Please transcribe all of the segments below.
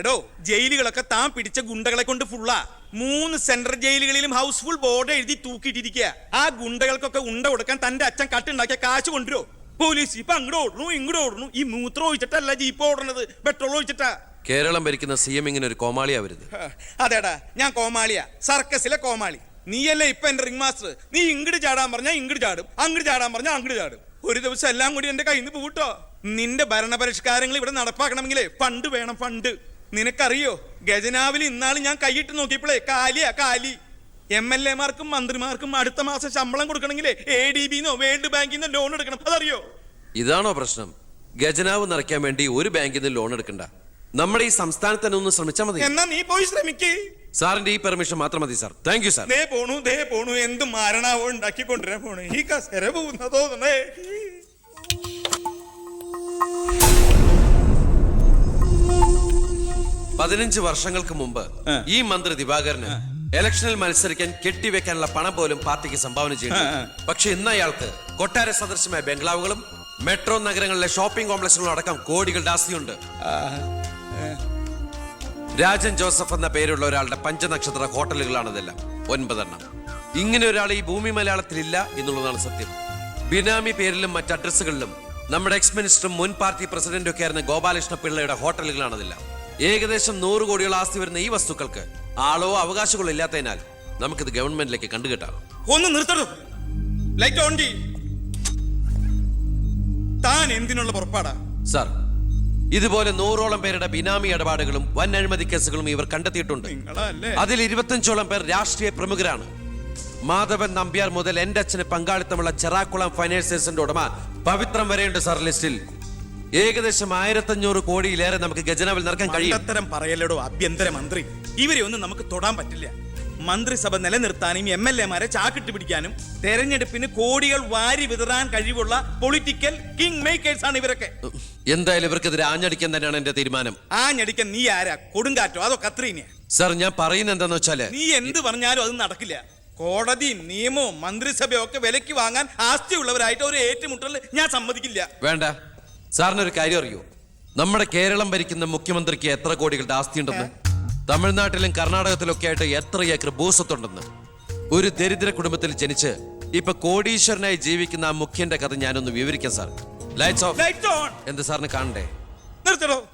എടോ ജയിലുകളൊക്കെ താൻ പിടിച്ച ഗുണ്ടകളെ കൊണ്ട് ഫുള്ളാ മൂന്ന് സെൻട്രൽ ജയിലുകളിലും ഹൗസ്ഫുൾ ബോർഡ് എഴുതി തൂക്കിയിട്ടിരിക്കുക. ആ ഗുണ്ടകൾക്കൊക്കെ ഉണ്ട കൊടുക്കാൻ തന്റെ അച്ഛൻ കട്ടുണ്ടാക്കിയ കാശ് കൊണ്ടുവരോ? പോലീസ് ഇപ്പൊ അങ്ങോട്ട് ഓടണു ഇങ്ങോട്ട് ഓടണു ഈ മൂത്രം ഒഴിച്ചിട്ടല്ല ജീപ്പ് ഓടണത് പെട്രോൾ ഒഴിച്ചിട്ടാ. കേരളം ഭരിക്കുന്ന സി എം ഇങ്ങനെ ഒരു കോമാളിയാ വരുന്നത് അതെടാ ഞാൻ കോമാളിയാ സർക്കസിലെ കോമാളി. നീയല്ലേ ഇപ്പൊ എന്റെ റിംഗ് മാസ്റ്റർ നീ ഇങ്ങോട്ട് ചാടാൻ പറഞ്ഞാ ഇങ്ങോട്ട് ചാടും അങ്ങോട്ട് ചാടാൻ പറഞ്ഞാ അങ്ങോട്ട് ചാടും. ഒരു ദിവസം എല്ലാം കൂടി എന്റെ കയ്യിൽ നിന്ന് പോട്ടോ. നിന്റെ ഭരണപരിഷ്കാരങ്ങൾ ഇവിടെ നടപ്പാക്കണമെങ്കിലേ ഫണ്ട് വേണം ഫണ്ട് നിനക്കറിയോ? ഗജനാവിൽ ഇന്നാൾ ഞാൻ കൈയിട്ട് നോക്കിയപ്പോഴേ കാലിയാ കാലി. എം എൽ എമാർക്കും മന്ത്രിമാർക്കും അടുത്ത മാസം ശമ്പളം കൊടുക്കണമെങ്കിലേ എ ഡി ബിന്നോ വേൾഡ് ബാങ്കിന്നോ ലോൺ എടുക്കണം. അതറിയോ? ഇതാണോ പ്രശ്നം? ഗജനാവ് നിറയ്ക്കാൻ വേണ്ടി ഒരു ബാങ്കിൽ നിന്ന് ലോൺ എടുക്കണ്ട. നമ്മുടെ ഈ സംസ്ഥാനത്ത് തന്നെ ഒന്ന് ശ്രമിച്ചാൽ മതി. എന്നാ നീ പോയി ശ്രമിക്കേ. സാറിന്റെ ഈ പെർമിഷൻ മാത്രം മതി സാർ. താങ്ക് യു സാർ ദേ പോണു ദേ പോണു. എന്ത് മാരണാവോ ഉണ്ടാക്കി കൊണ്ടുവരാൻ പോണു. ഈ കസര പോകുന്ന പതിനഞ്ച് വർഷങ്ങൾക്ക് മുമ്പ് ഈ മന്ത്രി ദിവാകരന് ഇലക്ഷനിൽ മത്സരിക്കാൻ കെട്ടിവെക്കാനുള്ള പണം പോലും പാർട്ടിക്ക് സംഭാവന ആ. പക്ഷെ ഇന്ന് അയാൾക്ക് കൊട്ടാര സദൃശമായ ബംഗ്ലാവുകളും മെട്രോ നഗരങ്ങളിലെ ഷോപ്പിംഗ് കോംപ്ലക്സുകളും അടക്കം കോടികളുടെ ആസ്തിയുണ്ട്. രാജൻ ജോസഫ് എന്ന പേരുള്ള ഒരാളുടെ പഞ്ചനക്ഷത്ര ഹോട്ടലുകളാണതെല്ലാം. ഒൻപതെണ്ണം. ഇങ്ങനെ ഒരാൾ ഈ ഭൂമി മലയാളത്തിൽ ഇല്ല എന്നുള്ളതാണ് സത്യം. ബിനാമി പേരിലും മറ്റ് അഡ്രസ്സുകളിലും നമ്മുടെ എക്സ് മിനിസ്റ്ററും മുൻ പാർട്ടി പ്രസിഡന്റും ഒക്കെ ആയിരുന്ന ഗോപാലകൃഷ്ണ പിള്ളയുടെ ഹോട്ടലുകളാണിതെല്ലാം. ഏകദേശം നൂറ് കോടിയുള്ള ആസ്തി വരുന്ന ഈ വസ്തുക്കൾക്ക് ആളോ അവകാശങ്ങളോ ഇല്ലാത്തതിനാൽ നമുക്കിത് ഗവൺമെന്റിലേക്ക് കണ്ടുകെട്ടാം. ഒന്ന് നിർത്തണം ലൈറ്റ് ഓൺ ചെയ്യ് താൻ എന്തിനുള്ള പുറപ്പാടാ? സാർ ഇതുപോലെ നൂറോളം പേരുടെ ബിനാമി ഇടപാടുകളും വൻ അഴിമതി കേസുകളും ഇവർ കണ്ടെത്തിയിട്ടുണ്ട്. നിങ്ങളല്ലേ? അതിൽ ഇരുപത്തഞ്ചോളം പേർ രാഷ്ട്രീയ പ്രമുഖരാണ്. മാധവൻ നമ്പ്യാർ മുതൽ എന്റെ അച്ഛന് പങ്കാളിത്തമുള്ള ചെറാക്കുളം ഫൈനാൻസേഴ്സിന്റെ ഉടമ പവിത്രം വരെയുണ്ട് സാർ ലിസ്റ്റിൽ. ഏകദേശം ആയിരത്തഞ്ഞൂറ് കോടിയിലേറെ നമുക്ക് ഖജനാവിൽ നിറക്കാൻ കഴിയും. അത്തരം പറയല്ലടോ ആഭ്യന്തര മന്ത്രി. ഇവരെ ഒന്നും നമുക്ക് തൊടാൻ പറ്റില്ല. മന്ത്രിസഭ നിലനിർത്താനും എം എൽ എമാരെ ചാക്കിട്ട് പിടിക്കാനും തെരഞ്ഞെടുപ്പിന് കോടികൾ വാരി വിതറാൻ കഴിവുള്ള പൊളിറ്റിക്കൽ കിങ് മേക്കേഴ്സ് ആണ് ഇവരൊക്കെ. എന്തായാലും ഇവർക്കെതിരെ ആഞ്ഞടിക്കാൻ തന്നെയാണ് എന്റെ തീരുമാനം. ആഞ്ഞടിക്കാൻ നീ ആരാ? കൊടുങ്കാറ്റോ? അതോ കത്രീനെ സാർ ഞാൻ പറയുന്നത് എന്താന്ന് വെച്ചാൽ നീ എന്ത് പറഞ്ഞാലും അത് നടക്കില്ല. കോടതിയും നിയമവും മന്ത്രിസഭയും ഒക്കെ വിലക്ക് വാങ്ങാൻ ആസ്തിയുള്ളവരായിട്ട് ഒരു ഏറ്റുമുട്ടൽ ഞാൻ സമ്മതിക്കില്ല. വേണ്ട. സാറിനൊരു കാര്യം അറിയോ? നമ്മുടെ കേരളം ഭരിക്കുന്ന മുഖ്യമന്ത്രിക്ക് എത്ര കോടികളുടെ ആസ്തിയുണ്ടെന്ന്? തമിഴ്നാട്ടിലും കർണാടകത്തിലും ഒക്കെ ആയിട്ട് എത്ര ഏക്കർ ഭൂസ്വത്തുണ്ടെന്ന്? ഒരു ദരിദ്ര കുടുംബത്തിൽ ജനിച്ച് ഇപ്പൊ കോടീശ്വരനായി ജീവിക്കുന്ന ആ മുഖ്യന്റെ കഥ ഞാനൊന്ന് വിവരിക്കാം സാർ. ലൈറ്റ്സ് ഓഫ് എന്ത് സാറിന് കാണണ്ടേ? നിർത്തടോ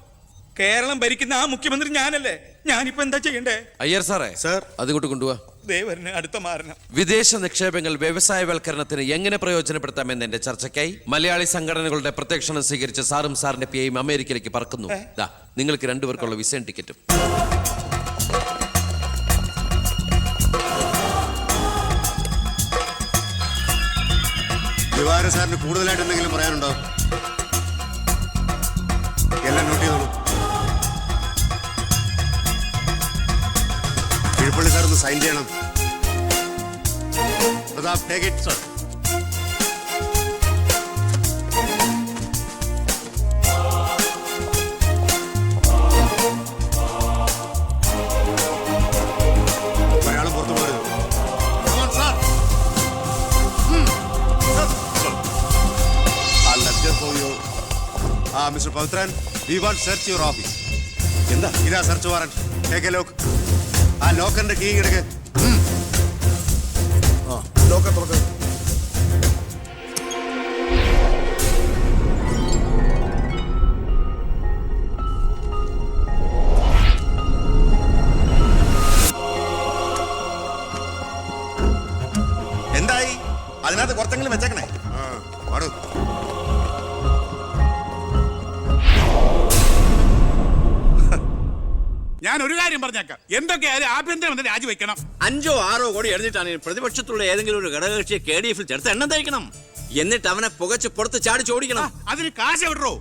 കേരളം ഭരിക്കുന്ന ആ മുഖ്യമന്ത്രി ഞാനല്ലേ? ഞാനിപ്പോ എന്താ ചെയ്യണ്ടേ? അയ്യർ സാറേ സാർ. അതുകൊണ്ട് കൊണ്ടുപോവാ ദേവരന് അടുത്ത മാരണം. വിദേശ നിക്ഷേപങ്ങൾ വ്യവസായവൽക്കരണത്തിന് എങ്ങനെ പ്രയോജനപ്പെടുത്താമെന്ന് എന്റെ ചർച്ചയ്ക്കായി മലയാളി സംഘടനകളുടെ പ്രത്യക്ഷണം സ്വീകരിച്ച സാറും സാറിന്റെ പിയും അമേരിക്കയിലേക്ക് പറക്കുന്നു. ദാ നിങ്ങൾക്ക് രണ്ടുപേർക്കുള്ള വിസയും ടിക്കറ്റും. ദിവാര സാറിന് കൂടുതലായിട്ട് എന്തെങ്കിലും പറയാനുണ്ടോ? എല്ലാം ഒന്ന് സൈൻ ചെയ്യണം Prathap take it sir. Ah, Mr. Pavitran, we want search your office. എന്താ ഇതാ search warrant take a lock ആ ലോക്കറിന്റെ കീ എടുക്ക്. ലോക്കർ തുറക്ക. എന്തായി? അതിനകത്ത് കുറച്ചെങ്കിലും വെച്ചേക്കണേ. ആ പാടൂ. ഞാൻ ഒരു കാര്യം പറഞ്ഞേക്കാം. എന്തൊക്കെയായാലും ആഭ്യന്തരം രാജിവെക്കണം. അഞ്ചോ ആറോ കോടി എഴുന്നിട്ടാണ് പ്രതിപക്ഷത്തുള്ള ഏതെങ്കിലും ഒരു ഘടകകക്ഷിയെ കെ ഡി എഫിൽ ചേർത്ത് എണ്ണം തയ്ക്കണം എന്നിട്ട് അവനെ പുകച്ച് പുറത്ത് ചാടി ചോടിക്കണം. അതിന് കാശ് എവിടോ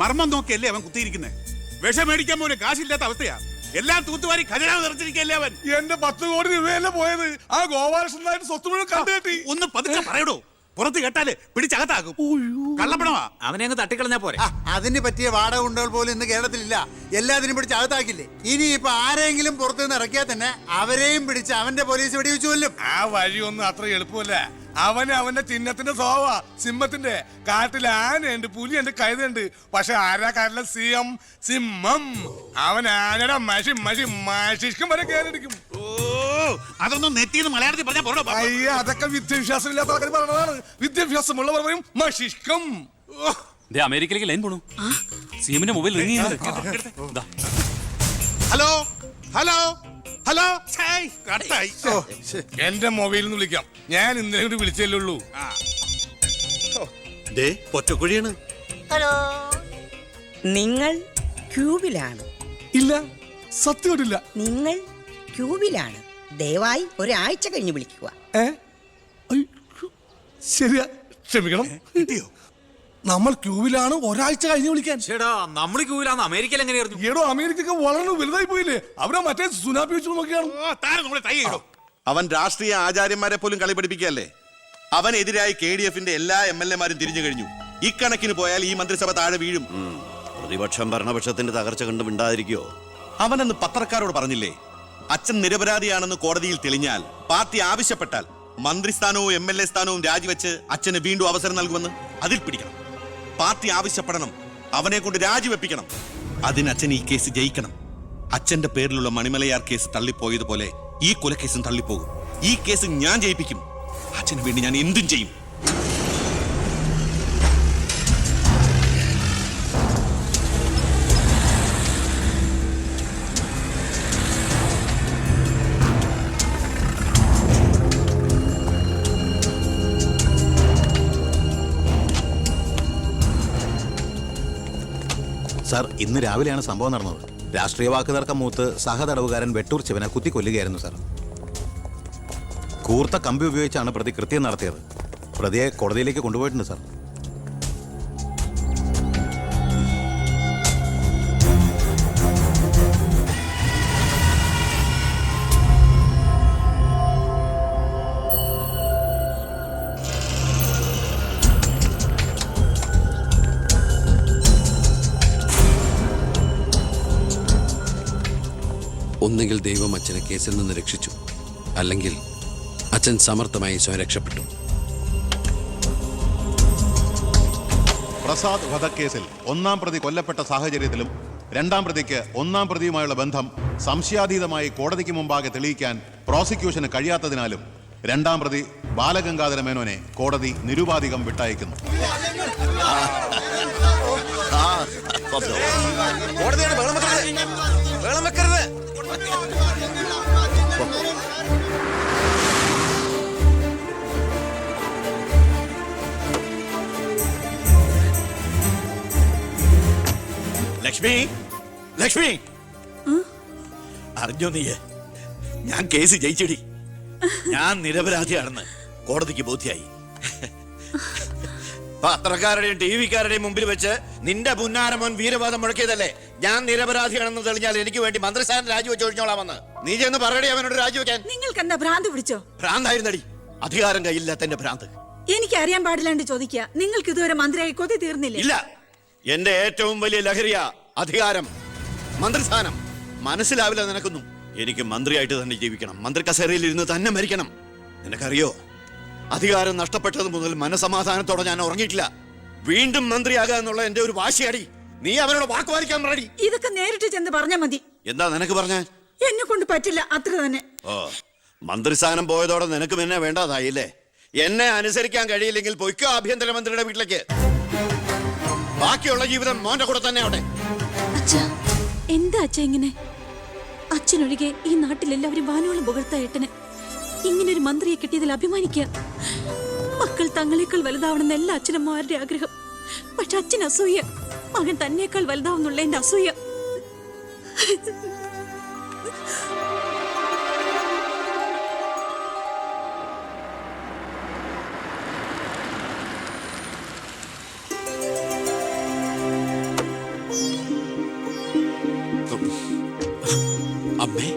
മർമ്മം നോക്കിയല്ലേ അവൻ കുത്തിയിരിക്കുന്നത് വിഷം മേടിക്കാൻ പോലും കാശില്ലാത്ത അവസ്ഥയാ. എല്ലാം തൂത്തുവാരി ഖജനാവ് നിറച്ചിരിക്കല്ലേ അവൻ? എന്റെ പത്ത് കോടി രൂപയല്ലേ പോയത്. ആ ഗോപാലകൃഷ്ണനായിട്ട് സ്വത്ത് മുഴുവൻ കണ്ടുകെട്ടി ഒന്ന് പതുക്കെ പറയടോ. പുറത്ത് കേട്ടാൽ പിടിച്ചകത്താക്കും കള്ളപ്പണമാ? അവനെ അങ്ങ് തട്ടിക്കളഞ്ഞാ പോരെ. ആ, അതിന് പറ്റിയ വാടക ഉണ്ടോ പോലും ഇന്ന് കേരളത്തിലില്ല. എല്ലാത്തിനും പിടിച്ച് അകത്താക്കില്ലേ? ഇനി ഇപ്പൊ ആരെങ്കിലും പുറത്തുനിന്ന് ഇറക്കിയാൽ തന്നെ അവരെയും പിടിച്ച് അവന്റെ പോലീസ് വെടിവെച്ചു കൊല്ലും. ആ വഴിയൊന്നും അത്ര എളുപ്പമല്ല. അവന് അവന്റെ ചിഹ്നത്തിന്റെ സ്വഭാവ സിംഹത്തിന്റെ. കാട്ടിൽ ആനയുണ്ട് പുലിയുണ്ട് കഴുതുണ്ട് പക്ഷെ ആരാ കാട്ടിലെ സിംഹം സിംഹം. അവൻ ആനയുടെ മഷി മഷി മഷിഷ്കം വരെ കയറിയിരിക്കും. ഓ അതൊന്നും നെറ്റിന്ന് മലയാളത്തിൽ പറഞ്ഞാൽ അയ്യ അതൊക്കെ വിദ്യാഭ്യാസം ഇല്ലാത്ത ആൾക്കാർ പറയുന്നതാണ് വിദ്യാഭ്യാസമുള്ളവർ പറയും മഷിഷ്കം ദേ അമേരിക്കയിലേക്ക് ലൈൻ പോണു. സീമിന്റെ മൊബൈൽ റിംഗ് ചെയ്യുന്നുണ്ട്. ദാ. ഹലോ. ഹലോ? എന്റെ മൊബൈലിൽ നിന്ന് വിളിക്കാം. ഞാൻ ഇന്നലെ കൂടി വിളിച്ചല്ലേ ഉള്ളൂ. ദേ ഹലോ? നിങ്ങൾ ക്യൂബിലാണ്. ഇല്ല സത്യമായിട്ടില്ല നിങ്ങൾ ക്യൂബിലാണ്. ദയവായി ഒരാഴ്ച കഴിഞ്ഞ് വിളിക്കുക. ഏ? അയ്യോ, ശരിയാ. ക്ഷമിക്കണം. നമ്മൾ ക്യൂവിലാണ് ഒരാഴ്ച കഴിഞ്ഞ് വിളിക്കാൻ. ചേടാ നമ്മൾ ക്യൂവിലാന്ന് അമേരിക്കയിൽ എങ്ങനെയായിരുന്നു ഏടോ അമേരിക്കയ്ക്ക് വളർന്നു വലുതായി പോയില്ലേ? അവരെ മറ്റേ സുനാപ്പി വെച്ച് നോക്കിയാണ്. ഓ താരം നമ്മളെ തൈ ഇടും. അവൻ രാഷ്ട്രീയ ആചാര്യന്മാരെ പോലും കളി പഠിപ്പിക്കുകയല്ലേ? അവനെതിരായി കെ ഡി എഫിന്റെ എല്ലാ എം എൽ എമാരും തിരിഞ്ഞു കഴിഞ്ഞു. ഇക്കണക്കിന് പോയാൽ ഈ മന്ത്രിസഭ താഴെ വീഴും. പ്രതിപക്ഷം ഭരണപക്ഷത്തിന്റെ തകർച്ച കണ്ടും മിണ്ടാതിരിക്കോ? അവനെന്ന് പത്രക്കാരോട് പറഞ്ഞില്ലേ അച്ഛൻ നിരപരാധിയാണെന്ന് കോടതിയിൽ തെളിഞ്ഞാൽ പാർട്ടി ആവശ്യപ്പെട്ടാൽ മന്ത്രിസ്ഥാനവും എം എൽ എ സ്ഥാനവും രാജിവെച്ച് അച്ഛന് വീണ്ടും അവസരം നൽകുമെന്ന് അതിൽ പിടിക്കണം. പാർട്ടി ആവശ്യപ്പെടണം. അവനെ കൊണ്ട് രാജിവെപ്പിക്കണം. അതിന് അച്ഛൻ ഈ കേസ് ജയിക്കണം. അച്ഛന്റെ പേരിലുള്ള മണിമലയാർ കേസ് തള്ളിപ്പോയതുപോലെ ഈ കൊലക്കേസും തള്ളിപ്പോകും. ഈ കേസ് ഞാൻ ജയിപ്പിക്കും. അച്ഛന് വേണ്ടി ഞാൻ എന്തും ചെയ്യും. സാർ ഇന്ന് രാവിലെയാണ് സംഭവം നടന്നത്. രാഷ്ട്രീയ വാക്കുതർക്കം മൂത്ത് സഹതടവുകാരൻ വെട്ടൂർ ശിവനെ കുത്തിക്കൊല്ലുകയായിരുന്നു സാർ. കൂർത്ത കമ്പി ഉപയോഗിച്ചാണ് പ്രതി കൃത്യം നടത്തിയത്. പ്രതിയെ കോടതിയിലേക്ക് കൊണ്ടുപോയിട്ടുണ്ട് സാർ. ഒന്നുകിൽ ദൈവം അച്ഛനെ കേസിൽ നിന്ന് രക്ഷിച്ചു അല്ലെങ്കിൽ അച്ഛൻ സമർത്ഥമായി സ്വയം രക്ഷപ്പെട്ടു പ്രസാദ് വധക്കേസിൽ ഒന്നാം പ്രതി കൊല്ലപ്പെട്ട സാഹചര്യത്തിലും രണ്ടാം പ്രതിക്ക് ഒന്നാം പ്രതിയുമായുള്ള ബന്ധം സംശയാതീതമായി കോടതിക്ക് മുമ്പാകെ തെളിയിക്കാൻ പ്രോസിക്യൂഷന് കഴിയാത്തതിനാലും രണ്ടാം പ്രതി ബാലഗംഗാധര മേനോനെ കോടതി നിരുപാധികം വിട്ടയക്കുന്നു കോടതിയാണ് വെള്ളം വെക്കരുത് വെള്ളം വെക്കരുത് ലക്ഷ്മി ലക്ഷ്മി. അറിഞ്ഞോ നീ ഞാൻ കേസ് ജയിച്ചടി. ഞാൻ നിരപരാധിയാണെന്ന് കോടതിക്ക് ബോധ്യായി. പത്രക്കാരുടെയും ടി വിക്കാരുടെയും മുമ്പിൽ വെച്ച് നിന്റെ പുന്നാരമോൻ വീരവാദം മുഴക്കിയതല്ലേ? ഞാൻ നിരപരാധിയാണെന്ന് തെളിഞ്ഞാൽ എനിക്ക് വേണ്ടി മന്ത്രിസ്ഥാനം രാജിവെച്ച് ഒഴിഞ്ഞോളാമെന്ന്. നീ ചെന്ന് പറയടി അവനോട് രാജിവെക്കാൻ. നിങ്ങൾക്ക് എന്താ ഭ്രാന്ത് പിടിച്ചോ? ഭ്രാന്തായിരുന്നടി. അധികാരം കയ്യില്ലാത്തന്റെ ഭ്രാന്ത്. എനിക്ക് അറിയാൻ പാടില്ലാണ്ട് ചോദിക്കുക. നിങ്ങൾക്ക് ഇതുവരെ മന്ത്രിയായി കൊതി തീർന്നില്ല? ഇല്ല. എന്റെ ഏറ്റവും വലിയ ലഹരിയ അധികാരം. മന്ത്രിസ്ഥാനം. മനസ്സിലാവില്ല നിനക്കൊന്നും. എനിക്ക് മന്ത്രിയായിട്ട് തന്നെ ജീവിക്കണം. മന്ത്രി കസേരയിൽ ഇരുന്ന് തന്നെ മരിക്കണം. നിനക്കറിയോ? അധികാരം നഷ്ടപ്പെട്ടത് മുതൽ മനസമാധാനത്തോടെ ഞാൻ ഉറങ്ങിയിട്ടില്ല. വീണ്ടും മന്ത്രിയാകുക എന്നുള്ള എന്റെ ഒരു വാശിയടി. നീ അവനോട് വാക്കുപാലിക്കാൻ റെഡി ഇതൊക്കെ നേരിട്ട് ചെന്ന് പറഞ്ഞാ മതി. എന്താ നിനക്ക് പറഞ്ഞ? എന്നെ കൊണ്ട് പറ്റില്ല അത്ര തന്നെ. ഓ മന്ത്രിസ്ഥാനം പോയതോടെ നിനക്ക് എന്നെ വേണ്ടതായില്ലേ? എന്നെ അനുസരിക്കാൻ കഴിയില്ലെങ്കിൽ പൊയ്ക്കോ ആഭ്യന്തരമന്ത്രിയുടെ വീട്ടിലേക്ക്. ബാക്കിയുള്ള ജീവിതം മോന്റെ കൂടെ തന്നെ അവിടെ അച്ഛാ എന്താ അച്ഛ ഇങ്ങനെ? അച്ഛനൊഴികെ ഈ നാട്ടിലെല്ലാവരും വാനോളം പുകഴ്ത്ത ഏട്ടന്. ഇങ്ങനെ ഒരു മന്ത്രിയെ കിട്ടിയതിൽ അഭിമാനിക്കുക മക്കൾ തങ്ങളേക്കാൾ വലുതാവണമെന്ന് എല്ലാ അച്ഛനമ്മമാരുടെ ആഗ്രഹം. പക്ഷെ അച്ഛൻ അസൂയ. മകൻ തന്നെക്കാൾ വലുതാവുന്നുള്ള എന്റെ അസൂയ. അമ്മേ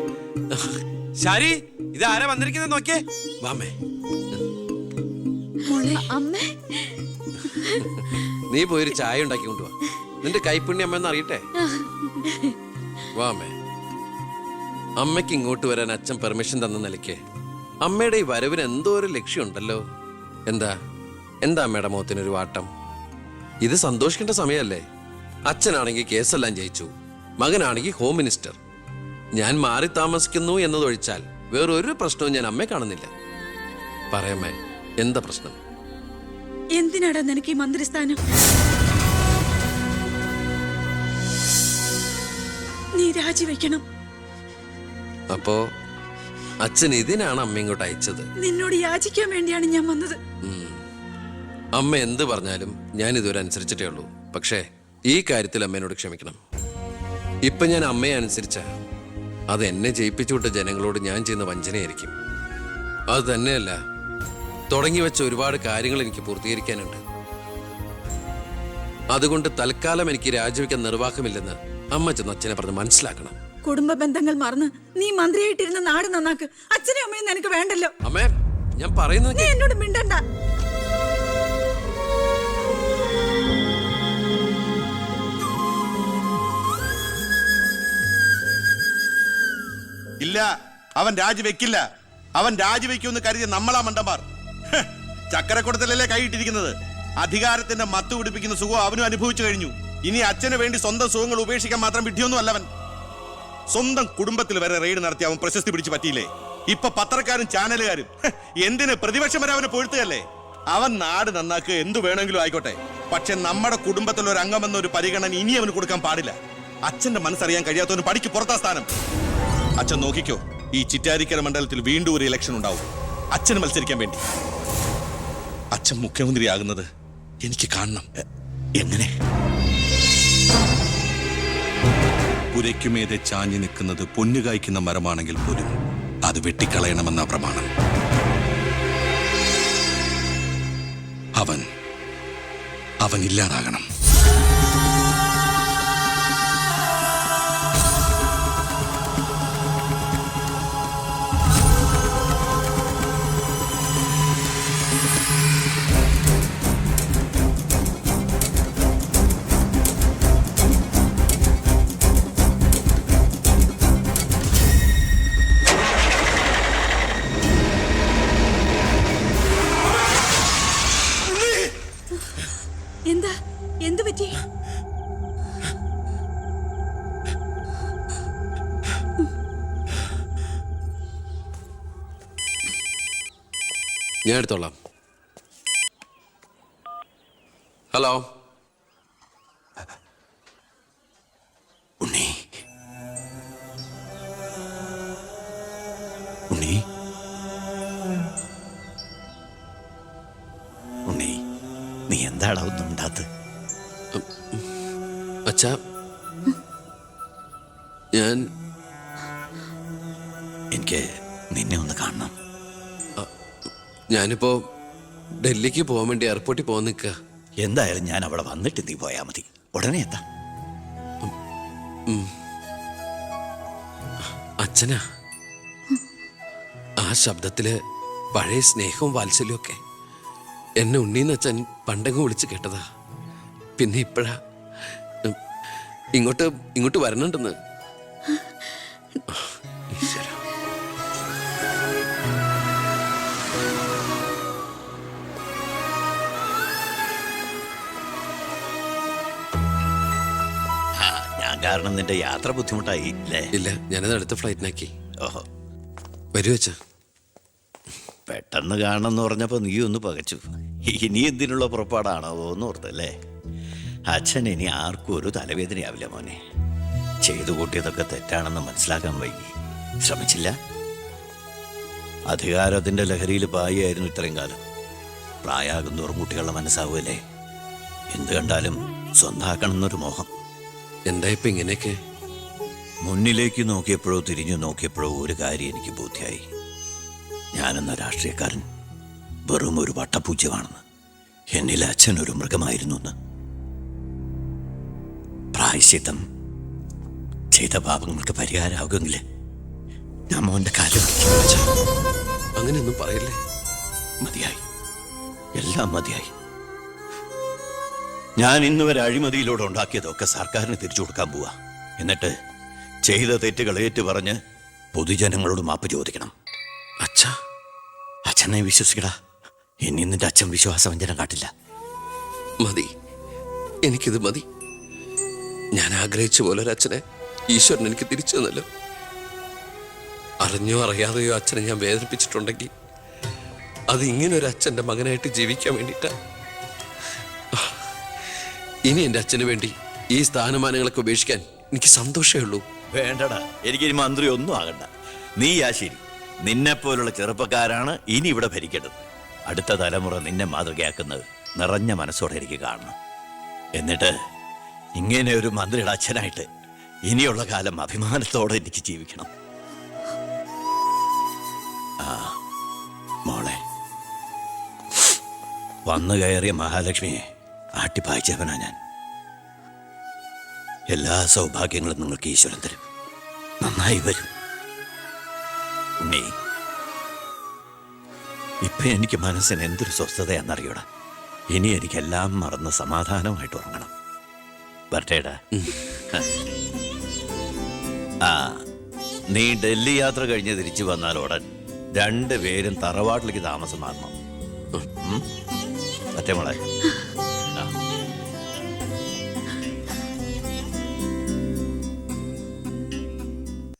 ശാരി ഇത് ആരാ വന്നിരിക്കുന്നത് നോക്കിയേ. വാമേ അമ്മേ. നീ പോയൊരു ചായ ഉണ്ടാക്കി കൊണ്ടുവാ. നിന്റെ കൈപ്പുണ്യ അമ്മ അറിയട്ടെ? വാ അമ്മേ. അമ്മയ്ക്ക് ഇങ്ങോട്ട് വരാൻ അച്ഛൻ പെർമിഷൻ തന്ന നിലയ്ക്ക് അമ്മയുടെ ഈ വരവിന് എന്തോ ഒരു ലക്ഷ്യമുണ്ടല്ലോ. എന്താ? എന്താ അമ്മയുടെ മുഖത്തിനൊരു വാട്ടം? ഇത് സന്തോഷിക്കേണ്ട സമയമല്ലേ? അച്ഛനാണെങ്കിൽ കേസെല്ലാം ജയിച്ചു. മകനാണെങ്കിൽ ഹോം മിനിസ്റ്റർ ഞാൻ മാറി താമസിക്കുന്നു എന്നതൊഴിച്ചാൽ വേറൊരു പ്രശ്നവും ഞാൻ അമ്മയെ കാണുന്നില്ല. പറയമ്മേ എന്താ പ്രശ്നം? എന്തിനാടാ നിനക്ക് ഈ മന്ത്രിസ്ഥാനം? നീ രാജിവെക്കണം. അപ്പോ അച്ഛൻ ഇതിനാണ് അമ്മ ഇങ്ങോട്ട് അയച്ചത്. നിന്നോട് യാചിക്കാൻ വേണ്ടിയാണ് ഞാൻ വന്നത്. അമ്മ എന്ത് പറഞ്ഞാലും ഞാൻ ഇതുവരെ അനുസരിച്ചിട്ടേ ഉള്ളൂ. പക്ഷേ ഈ കാര്യത്തിൽ അമ്മേനോട് ക്ഷമിക്കണം. ഇപ്പൊ ഞാൻ അമ്മയെ അനുസരിച്ച അത് എന്നെ ജയിപ്പിച്ചുവിട്ട ജനങ്ങളോട് ഞാൻ ചെയ്യുന്ന വഞ്ചനയായിരിക്കും. അത് തന്നെയല്ല തുടങ്ങി വെച്ച ഒരുപാട് കാര്യങ്ങൾ എനിക്ക് പൂർത്തീകരിക്കാനുണ്ട്. അതുകൊണ്ട് തൽക്കാലം എനിക്ക് രാജിവെക്കാൻ നിർവാഹമില്ലെന്ന് അമ്മ ചെന്ന് അച്ഛനെ പറഞ്ഞ് മനസ്സിലാക്കണം. കുടുംബ ബന്ധങ്ങൾ മറന്ന് നീ മന്ത്രിയായിട്ടിരുന്ന നാട് നന്നാക്ക്. അച്ഛനും അമ്മയും നിനക്ക് വേണ്ടല്ലോ. അമ്മേ ഞാൻ പറയുന്നത് നീ എന്നോട് മിണ്ടണ്ട. ഇല്ല അവൻ രാജിവെക്കില്ല. അവൻ രാജിവെക്കുമെന്ന് കരുതി നമ്മളാ മണ്ടന്മാർ. ചക്കരക്കുടത്തിലല്ലേ കൈയിട്ടിരിക്കുന്നത്? അധികാരത്തിന്റെ മത്ത് പിടിപ്പിക്കുന്ന സുഖം അവനും അനുഭവിച്ചു കഴിഞ്ഞു. ഇനി അച്ഛന് വേണ്ടി സ്വന്തം സുഖങ്ങൾ ഉപേക്ഷിക്കാൻ മാത്രം വിഡ്ഢിയൊന്നും അല്ലവൻ സ്വന്തം കുടുംബത്തിൽ വരെ റെയ്ഡ് നടത്തി അവൻ പ്രശസ്തി പിടിച്ച് പറ്റിയില്ലേ? ഇപ്പൊ പത്രക്കാരും ചാനലുകാരും എന്തിന് പ്രതിപക്ഷം വരെ അവനെ പൊഴുത്തുകയല്ലേ അവൻ നാട് നന്നാക്കുക എന്തു വേണമെങ്കിലും ആയിക്കോട്ടെ. പക്ഷെ നമ്മുടെ കുടുംബത്തിൽ ഒരു അംഗമെന്ന ഒരു പരിഗണന ഇനി അവന് കൊടുക്കാൻ പാടില്ല. അച്ഛന്റെ മനസ്സറിയാൻ കഴിയാത്തവന് പടിക്ക് പുറത്താ സ്ഥാനം. അച്ഛൻ നോക്കിക്കോ ഈ ചിറ്റാരിക്കര മണ്ഡലത്തിൽ വീണ്ടും ഒരു ഇലക്ഷൻ ഉണ്ടാവും. അച്ഛൻ മത്സരിക്കാൻ വേണ്ടി. അച്ഛൻ മുഖ്യമന്ത്രിയാകുന്നത് എനിക്ക് കാണണം. എങ്ങനെ? പുരയ്ക്കുമേതെ ചാഞ്ഞു നിൽക്കുന്നത് പൊന്നു കായ്ക്കുന്ന മരമാണെങ്കിൽ പോലും അത് വെട്ടിക്കളയണമെന്ന പ്രമാണം. അവൻ അവൻ ഇല്ലാതാകണം. ഞാൻ എടുത്തോളാം. ഹലോ? ഉണ്ണി. ഉണ്ണി. ഉണ്ണി നീ എന്താണ് ഒന്നും ഉണ്ടാത്ത് അച്ഛാ ഞാൻ എനിക്ക് നിന്നെ ഒന്ന് കാണണം. ഞാനിപ്പോ ഡൽഹിക്ക് പോകാൻ വേണ്ടി എയർപോർട്ടിൽ പോകാൻ നിൽക്കുക എന്തായാലും ഞാൻ അവിടെ വന്നിട്ട് നീ പോയാ മതി. ഉടനെ എത്താം. അച്ഛനാ. ആ ശബ്ദത്തിൽ പഴയ സ്നേഹവും വാത്സല്യവും ഒക്കെ. എന്നെ ഉണ്ണീന്ന് അച്ഛൻ പണ്ടങ്ങ് വിളിച്ച് കേട്ടതാ. പിന്നെ ഇപ്പോഴാ. ഇങ്ങോട്ട് ഇങ്ങോട്ട് വരണുണ്ടെന്ന്. കാരണം നിന്റെ യാത്ര ബുദ്ധിമുട്ടായി അല്ലേ ഇല്ല ഞാനത് അടുത്ത ഫ്ലൈറ്റിനാക്കി. ഓഹോ. വരൂ അച്ഛാ. പെട്ടെന്ന് കാണണമെന്ന് പറഞ്ഞപ്പോ നീ ഒന്ന് പകച്ചു. ഇനി എന്തിനുള്ള പുറപ്പാടാണോ എന്ന് ഓർത്തല്ലേ അച്ഛൻ ഇനി ആർക്കും ഒരു തലവേദനയാവില്ല മോനെ. ചെയ്തു കൂട്ടിയതൊക്കെ തെറ്റാണെന്ന് മനസ്സിലാക്കാൻ വൈകി. ശ്രമിച്ചില്ല? അധികാരത്തിന്റെ ലഹരിയിൽ പായിയായിരുന്നു ഇത്രയും കാലം. പ്രായാകുന്നോറും കുട്ടികളുടെ മനസ്സാവുമല്ലേ? എന്ത് കണ്ടാലും സ്വന്തമാക്കണം എന്നൊരു മോഹം. എന്താ ഇപ്പൊ ഇങ്ങനെയൊക്കെ? മുന്നിലേക്ക് നോക്കിയപ്പോഴോ തിരിഞ്ഞു നോക്കിയപ്പോഴോ ഒരു കാര്യം എനിക്ക് ബോധ്യായി. ഞാനെന്ന രാഷ്ട്രീയക്കാരൻ വെറും ഒരു വട്ടപൂജ്യമാണെന്ന്. എന്നിൽ അച്ഛൻ ഒരു മൃഗമായിരുന്നു എന്ന് പ്രായശ്ചിത്തം ചെയ്ത പാപങ്ങൾക്ക് പരിഹാരമാകുമെങ്കിൽ ഞാൻ മോന്റെ കാലം അങ്ങനെയൊന്നും പറയല്ലേ? മതിയായി. എല്ലാം മതിയായി. ഞാൻ ഇന്ന് വരെ അഴിമതിയിലൂടെ ഉണ്ടാക്കിയതൊക്കെ സർക്കാരിന് തിരിച്ചു കൊടുക്കാൻ പോവാ. എന്നിട്ട് ചെയ്ത തെറ്റുകൾ ഏറ്റു പറഞ്ഞ് പൊതുജനങ്ങളോട് മാപ്പ് ചോദിക്കണം. അച്ഛ അച്ഛനെ വിശ്വസിക്കടാ. ഇനി നിന്റെ അച്ഛൻ വിശ്വാസവഞ്ചനം കാട്ടില്ല. മതി. എനിക്കിത് മതി. ഞാൻ ആഗ്രഹിച്ച പോലെ ഒരു അച്ഛനെ ഈശ്വരൻ എനിക്ക് തിരിച്ചു തന്നല്ലോ. അറിഞ്ഞോ അറിയാതെയോ അച്ഛനെ ഞാൻ വേദനിപ്പിച്ചിട്ടുണ്ടെങ്കിൽ അത് ഇങ്ങനെ ഒരു അച്ഛന്റെ മകനായിട്ട് ജീവിക്കാൻ വേണ്ടിയിട്ടാ ഇനി എന്റെ അച്ഛന് വേണ്ടി ഈ സ്ഥാനമാനങ്ങളൊക്കെ ഉപേക്ഷിക്കാൻ എനിക്ക് സന്തോഷമേ ഉള്ളൂ. വേണ്ടടാ. എനിക്കിനി മന്ത്രി ഒന്നും ആകണ്ട. നീ ആ നിന്നെ പോലുള്ള ചെറുപ്പക്കാരാണ് ഇനി ഇവിടെ ഭരിക്കേണ്ടത്. അടുത്ത തലമുറ നിന്നെ മാതൃകയാക്കുന്നത് നിറഞ്ഞ മനസ്സോടെ എനിക്ക് കാണണം. എന്നിട്ട് ഇങ്ങനെ ഒരു മന്ത്രിയുടെ അച്ഛനായിട്ട് ഇനിയുള്ള കാലം അഭിമാനത്തോടെ എനിക്ക് ജീവിക്കണം. ആ മോളെ. വന്നു കയറിയ മഹാലക്ഷ്മിയെ ആട്ടിപ്പായിച്ചവനാ ഞാൻ. എല്ലാ സൗഭാഗ്യങ്ങളും നിങ്ങൾക്ക് ഈശ്വരൻ തരും. നന്നായി വരും. ഉണ്ണി ഇപ്പൊ എനിക്ക് മനസ്സിന് എന്തൊരു സ്വസ്ഥതയാണെന്നറിയൂടാ. ഇനി എനിക്കെല്ലാം മറന്ന് സമാധാനമായിട്ട് ഉറങ്ങണം. വരട്ടേടാ. ആ നീ ഡൽഹി യാത്ര കഴിഞ്ഞ് തിരിച്ചു വന്നാൽ ഉടൻ രണ്ടുപേരും തറവാട്ടിലേക്ക് താമസം മാറണം. മറ്റേ മോളെ.